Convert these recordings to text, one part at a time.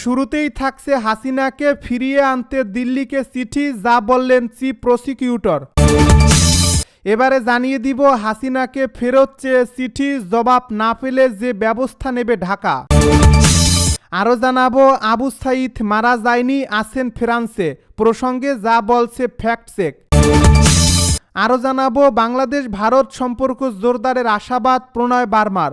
শুরুতেই থাকছে হাসিনাকে ফিরিয়ে আনতে দিল্লিকে চিঠি, যা বললেন চিফ প্রসিকিউটর। এবারে জানিয়ে দিব, হাসিনাকে ফেরত চেয়ে চিঠি, জবাব না পেলে যে ব্যবস্থা নেবে ঢাকা। আরও জানাব, আবু সাইদ মারা যায়নি, আছেন ফ্রান্সে। প্রসঙ্গে যা বলছে ফ্যাক্ট চেক। আরও জানাব বাংলাদেশ ভারত সম্পর্ক জোরদারের আশাবাদ প্রণয় বার্মার।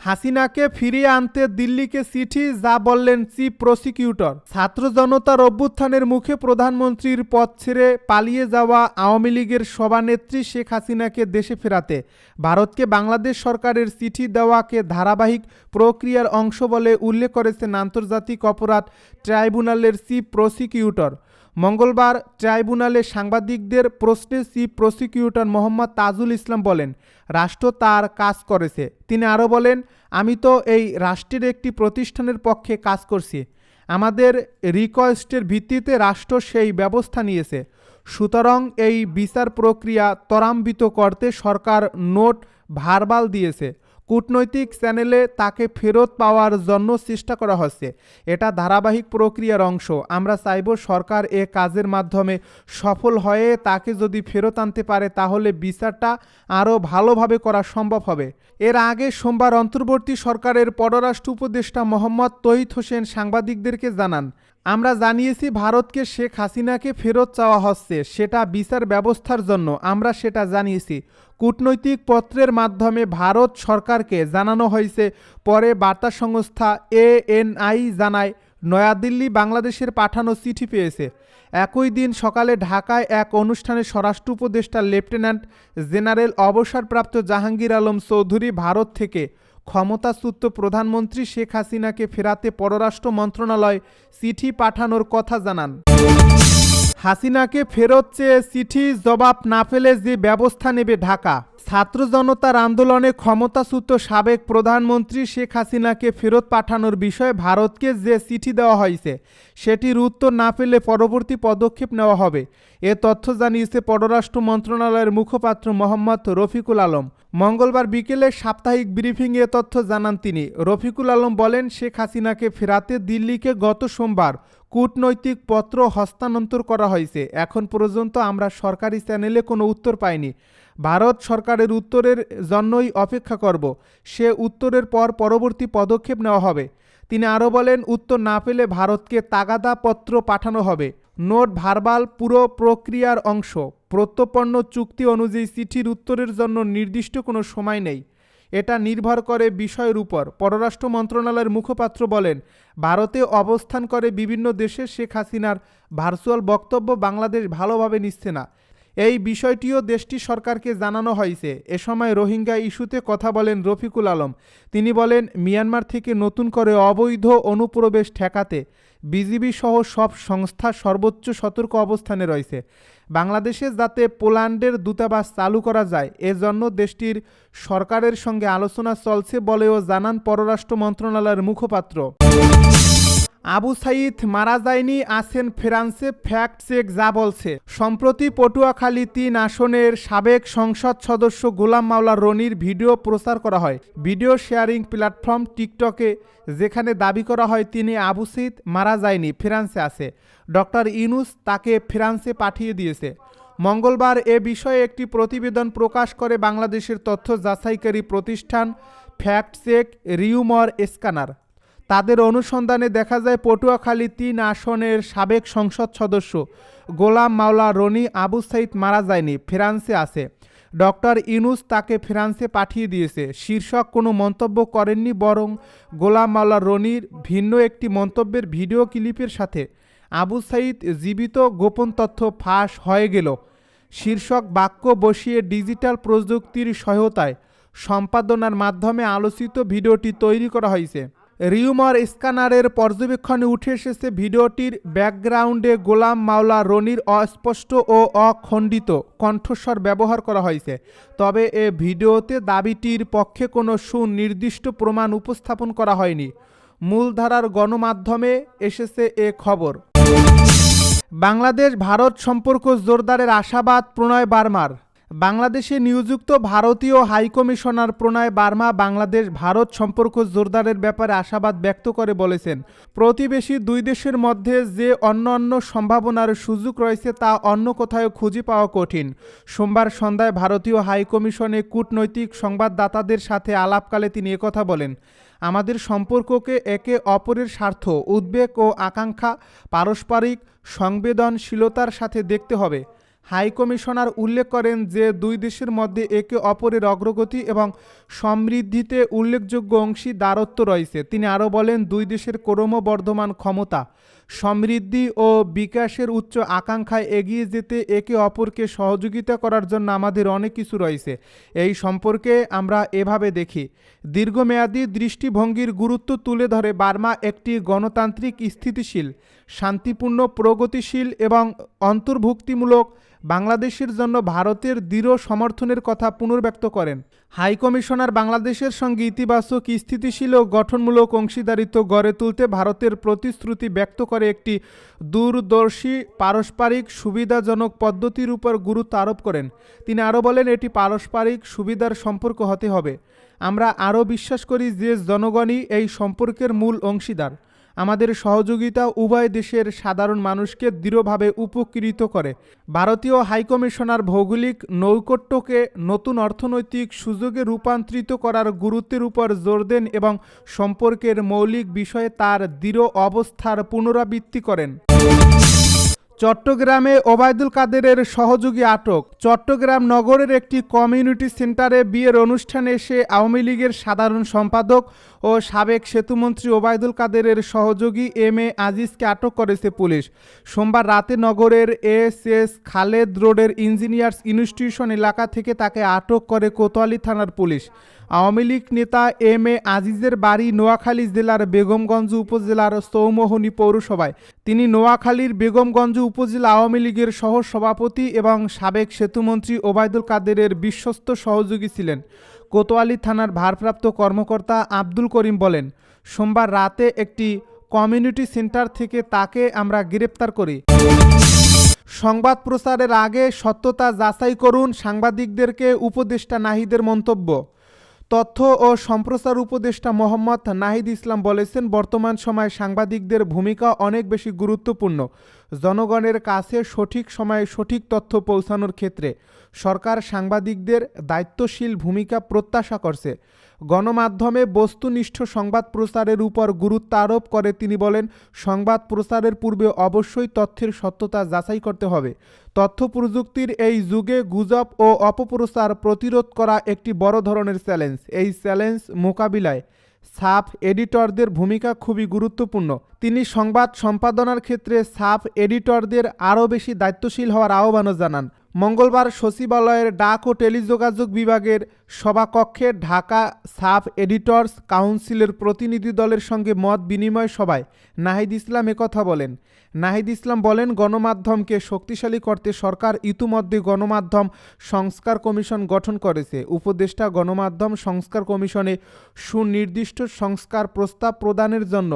হাসিনাকে ফিরিয়ে আনতে দিল্লিকে চিঠি, যা বললেন চিফ প্রসিকিউটর। ছাত্র জনতার অভ্যুত্থানের মুখে প্রধানমন্ত্রীর পদ ছেড়ে পালিয়ে যাওয়া আওয়ামী লীগের সভানেত্রী শেখ হাসিনাকে দেশে ফেরাতে, ভারতকে বাংলাদেশ সরকারের চিঠি দেওয়াকে ধারাবাহিক প্রক্রিয়ার অংশ বলে উল্লেখ করেছেন আন্তর্জাতিক অপরাধ ট্রাইব্যুনালের চিফ প্রসিকিউটর। মঙ্গলবার ট্রাইব্যুনালে সাংবাদিকদের প্রশ্নে চিফ প্রসিকিউটর মোহাম্মদ তাজুল ইসলাম বলেন, রাষ্ট্র তার কাজ করেছে। তিনি আরও বলেন, আমি তো এই রাষ্ট্রের একটি প্রতিষ্ঠানের পক্ষে কাজ করছি। আমাদের রিকোয়েস্টের ভিত্তিতে রাষ্ট্র সেই ব্যবস্থা নিয়েছে। সুতরাং এই বিচার প্রক্রিয়া ত্বরান্বিত করতে সরকার নোট ভারবাল দিয়েছে। কূটনৈতিক চ্যানেলে তাকে ফেরত পাওয়ার জন্য চেষ্টা করা হচ্ছে। এটা ধারাবাহিক প্রক্রিয়ার অংশ। আমরা চাইব সরকার এ কাজের মাধ্যমে সফল হয়ে তাকে যদি ফেরত আনতে পারে, তাহলে বিচারটা আরও ভালোভাবে করা সম্ভব হবে। এর আগে সোমবার অন্তর্বর্তী সরকারের পররাষ্ট্র উপদেষ্টা মোহাম্মদ তহিদ হোসেন সাংবাদিকদেরকে জানান আমরা জানিয়েছি ভারতকে শেখ হাসিনাকে ফেরত চাওয়া হচ্ছে, সেটা বিচার ব্যবস্থার জন্য। আমরা সেটা জানিয়েছি। কূটনৈতিক পত্রের মাধ্যমে ভারত সরকারকে জানানো হয়েছে। পরে বার্তা সংস্থা এএনআই জানায়, নয়াদিল্লি বাংলাদেশের পাঠানো চিঠি পেয়েছে। একই দিন সকালে ঢাকায় এক অনুষ্ঠানে স্বরাষ্ট্র উপদেষ্টা লেফটেন্যান্ট জেনারেল অবসরপ্রাপ্ত জাহাঙ্গীর আলম চৌধুরী ভারত থেকে ক্ষমতাচ্যুত প্রধানমন্ত্রী শেখ হাসিনাকে ফেরাতে পররাষ্ট্র মন্ত্রণালয় চিঠি পাঠানোর কথা জানান। হাসিনাকে ফেরত চেয়ে চিঠি জবাব না পেলে যে ব্যবস্থা নেবে ঢাকা। ছাত্র জনতার আন্দোলনে ক্ষমতাচ্যুত সাবেক প্রধানমন্ত্রী শেখ হাসিনাকে ফেরত পাঠানোর বিষয়ে ভারতকে যে চিঠি দেওয়া হয়েছে, সেটির উত্তর না পেলে পরবর্তী পদক্ষেপ নেওয়া হবে। এ তথ্য জানিয়েছে পররাষ্ট্র মন্ত্রণালয়ের মুখপাত্র মোহাম্মদ রফিকুল আলম। মঙ্গলবার বিকেলে সাপ্তাহিক ব্রিফিংয়ে তথ্য জানান তিনি। রফিকুল আলম বলেন, শেখ হাসিনাকে ফেরাতে দিল্লিকে গত সোমবার কূটনৈতিক পত্র হস্তান্তর করা হয়েছে। এখন পর্যন্ত আমরা সরকারি চ্যানেলে কোনো উত্তর পাইনি। ভারত সরকারের উত্তরের জন্যই অপেক্ষা করব। সে উত্তরের পর পরবর্তী পদক্ষেপ নেওয়া হবে। তিনি আরও বলেন, উত্তর না পেলে ভারতকে তাগাদা পত্র পাঠানো হবে। নোট ভারবাল পুরো প্রক্রিয়ার অংশ। প্রত্যপন্ন চুক্তি অনুযায়ী চিঠির উত্তরের জন্য নির্দিষ্ট কোনো সময় নেই। এটা নির্ভর করে বিষয়ের উপর। পররাষ্ট্র মন্ত্রণালয়ের মুখপাত্র বলেন, ভারতে অবস্থান করে বিভিন্ন দেশের শেখ হাসিনার ভার্চুয়াল বক্তব্য বাংলাদেশ ভালোভাবে নিচ্ছে না। এই বিষয়টিও দেশটি সরকারকে জানানো হয়েছে। এ সময় রোহিঙ্গা ইস্যুতে কথা বলেন রফিকুল আলম। তিনি বলেন, মিয়ানমার থেকে নতুন করে অবৈধ অনুপ্রবেশ ঠেকাতে বিজিবি সহ সব সংস্থা সর্বোচ্চ সতর্ক অবস্থানে রয়েছে। বাংলাদেশে যাতে পোল্যান্ডের দূতাবাস চালু করা যায় এজন্য দেশটির সরকারের সঙ্গে আলোচনা চলছে বলেও জানান পররাষ্ট্র মন্ত্রণালয়ের মুখপাত্র। আবু সাইদ মারা যায়নি, আছেন ফ্রান্সে, ফ্যাক্ট চেক যা বলছে। সম্প্রতি পটুয়াখালী তিন আসনের সাবেক সংসদ সদস্য গোলাম মাওলা রনির ভিডিও প্রচার করা হয়। ভিডিও শেয়ারিং প্ল্যাটফর্ম টিকটকে, যেখানে দাবি করা হয় তিনি আবু সাইদ মারা যায়নি, ফ্রান্সে আছে। ডক্টর ইনুস তাকে ফ্রান্সে পাঠিয়ে দিয়েছে। মঙ্গলবার এ বিষয়ে একটি প্রতিবেদন প্রকাশ করে বাংলাদেশের তথ্য যাচাইকারী প্রতিষ্ঠান ফ্যাক্ট চেক রিউমর স্ক্যানার। তাদের অনুসন্ধানে দেখা যায় পটুয়াখালী তিন আসনের সাবেক সংসদ সদস্য। গোলাম মাওলা রনি আবু সাইদ মারা যায়নি, ফ্রান্সে আছে। ডক্টর ইনুস তাকে ফ্রান্সে পাঠিয়ে দিয়েছে। শীর্ষক কোনো মন্তব্য করেননি, বরং গোলাম মাওলা রনির ভিন্ন একটি মন্তব্যের ভিডিও ক্লিপের সাথে আবু সাইদ জীবিত গোপন তথ্য ফাঁস হয়ে গেল। শীর্ষক বাক্য বসিয়ে ডিজিটাল প্রযুক্তির সহায়তায় সম্পাদনার মাধ্যমে আলোচিত ভিডিওটি তৈরি করা হয়েছে। রিউমার স্ক্যানারের পর্যবেক্ষণে উঠে এসেছে ভিডিওটির ব্যাকগ্রাউন্ডে গোলাম মাওলা রনির অস্পষ্ট ও অখণ্ডিত কণ্ঠস্বর ব্যবহার করা হয়েছে। তবে এ ভিডিওতে দাবিটির পক্ষে কোনো সুনির্দিষ্ট প্রমাণ উপস্থাপন করা হয়নি। মূলধারার গণমাধ্যমে এসেছে এ খবর। বাংলাদেশ ভারত সম্পর্ক জোরদারের আশাবাদ প্রণয় বার্মার। বাংলাদেশে নিয়োজিত ভারতীয় high commissioner Pranay Burma Bangladesh Bharat সম্পর্ক জোরদারের ব্যাপারে আশাবাদ ব্যক্ত করে বলেছেন, প্রতিবেশী দুই দেশের মধ্যে যে অন্য অন্য সম্ভাবনার সুযোগ রয়েছে তা অন্য কোথাও খুঁজে পাওয়া কঠিন। সোমবার সন্ধ্যায় ভারতীয় হাইকমিশনে কূটনৈতিক সংবাদদাতাদের সাথে আলাপকালে তিনি একথা বলেন, আমাদের সম্পর্ককে একে অপরের স্বার্থ, উদ্বেগ ও আকাঙ্ক্ষা, পারস্পরিক সংবেদনশীলতার সাথে দেখতে হবে। হাই কমিশনার উল্লেখ করেন যে, দুই দেশের মধ্যে একে অপরের অগ্রগতি এবং সমৃদ্ধিতে উল্লেখযোগ্য অংশীদারত্ব রয়েছে। তিনি আরও বলেন, দুই দেশের ক্রমবর্ধমান ক্ষমতা, সমৃদ্ধি ও বিকাশের উচ্চ আকাঙ্ক্ষায় এগিয়ে যেতে একে অপরকে সহযোগিতা করার জন্য আমাদের অনেক কিছু রয়েছে। এই সম্পর্কে আমরা এভাবে দেখি। দীর্ঘমেয়াদী দৃষ্টিভঙ্গির গুরুত্ব তুলে ধরে বার্মা একটি গণতান্ত্রিক স্থিতিশীল, শান্তিপূর্ণ, প্রগতিশীল এবং অন্তর্ভুক্তিমূলক বাংলাদেশের জন্য ভারতের দৃঢ় সমর্থনের কথা পুনর্ব্যক্ত করেন। হাই কমিশনার বাংলাদেশের সঙ্গে ইতিবাচক স্থিতিশীল ও গঠনমূলক অংশীদারিত্ব গড়ে তুলতে ভারতের প্রতিশ্রুতি ব্যক্ত করে একটি দূরদর্শী পারস্পরিক সুবিধাজনক পদ্ধতির উপর গুরুত্ব আরোপ করেন। তিনি আরও বলেন, এটি পারস্পরিক সুবিধার সম্পর্ক হতে হবে। আমরা আরও বিশ্বাস করি যে জনগণই এই সম্পর্কের মূল অংশীদার। আমাদের সহযোগিতা উভয় দেশের সাধারণ মানুষকে দৃঢ়ভাবে উপকৃত করে। ভারতীয় হাইকমিশনার ভৌগোলিক নৌকট্যকে নতুন অর্থনৈতিক সুযোগে রূপান্তরিত করার গুরুত্বের উপর জোর দেন এবং সম্পর্কের মৌলিক বিষয়ে তার দৃঢ় অবস্থার পুনরাবৃত্তি করেন। চট্টগ্রামে ওবায়দুল কাদেরের সহযোগী আটক। চট্টগ্রাম নগরের একটি কমিউনিটি সেন্টারে বিয়ের অনুষ্ঠানে এসে আওয়ামী লীগের সাধারণ সম্পাদক ও সাবেক সেতুমন্ত্রী ওবায়দুল কাদেরের সহযোগী এম এ আজিজকে আটক করেছে পুলিশ। সোমবার রাতে নগরের এস এস খালেদ রোডের ইঞ্জিনিয়ার্স ইনস্টিটিউশন এলাকা থেকে তাকে আটক করে কোতোয়ালি থানার পুলিশ। আওয়ামী লীগ নেতা এম এ আজিজের বাড়ি নোয়াখালী জেলার বেগমগঞ্জ উপজেলার সৌমোহনী পৌরসভায়। তিনি নোয়াখালীর বেগমগঞ্জ উপজেলা আওয়ামী লীগের সহ সভাপতি এবং সাবেক সেতুমন্ত্রী ওবায়দুল কাদেরের বিশ্বস্ত সহযোগী ছিলেন। কোতোয়ালি থানার ভারপ্রাপ্ত কর্মকর্তা আব্দুল করিম বলেন, সোমবার রাতে একটি কমিউনিটি সেন্টার থেকে তাকে আমরা গ্রেপ্তার করি। সংবাদ প্রচারের আগে সত্যতা যাচাই করুন সাংবাদিকদেরকে উপদেষ্টা নাহিদের মন্তব্য। তথ্য ও সম্প্রচার উপদেষ্টা মোহাম্মদ নাহিদ ইসলাম বলেছেন, বর্তমান সময়ে সাংবাদিকদের ভূমিকা অনেক বেশি গুরুত্বপূর্ণ। জনগণের কাছে সঠিক সময়ে সঠিক তথ্য পৌঁছানোর ক্ষেত্রে সরকার সাংবাদিকদের দায়িত্বশীল ভূমিকা প্রত্যাশা করছে। গণমাধ্যমে বস্তুনিষ্ঠ সংবাদ প্রচারের উপর গুরুত্ব আরোপ করে তিনি বলেন, সংবাদ প্রচারের পূর্বে অবশ্যই তথ্যের সত্যতা যাচাই করতে হবে। তথ্য প্রযুক্তির এই যুগে গুজব ও অপপ্রচার প্রতিরোধ করা একটি বড় ধরনের চ্যালেঞ্জ। এই চ্যালেঞ্জ মোকাবিলায়। সাব এডিটরদের ভূমিকা খুবই গুরুত্বপূর্ণ। তিনি সংবাদ সম্পাদনার ক্ষেত্রে সাব এডিটরদের আরও বেশি দায়িত্বশীল হওয়ার আহ্বানও জানান। মঙ্গলবার সচিবালয়ের ডাক ও টেলিযোগাযোগ বিভাগের সভাকক্ষে ঢাকা সাব এডিটর্স কাউন্সিলের প্রতিনিধি দলের সঙ্গে মত বিনিময় সভায় নাহিদ ইসলাম একথা বলেন। নাহিদ ইসলাম বলেন, গণমাধ্যমকে শক্তিশালী করতে সরকার ইতিমধ্যে গণমাধ্যম সংস্কার কমিশন গঠন করেছে। উপদেষ্টা গণমাধ্যম সংস্কার কমিশনে সুনির্দিষ্ট সংস্কার প্রস্তাব প্রদানের জন্য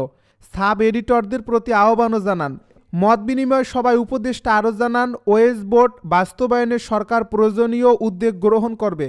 সাব এডিটরদের প্রতি আহ্বানও জানান। মত বিনিময় সভায় উপদেষ্টা আরও জানান ওয়েস বোর্ড বাস্তবায়নে সরকার প্রয়োজনীয় উদ্যোগ গ্রহণ করবে।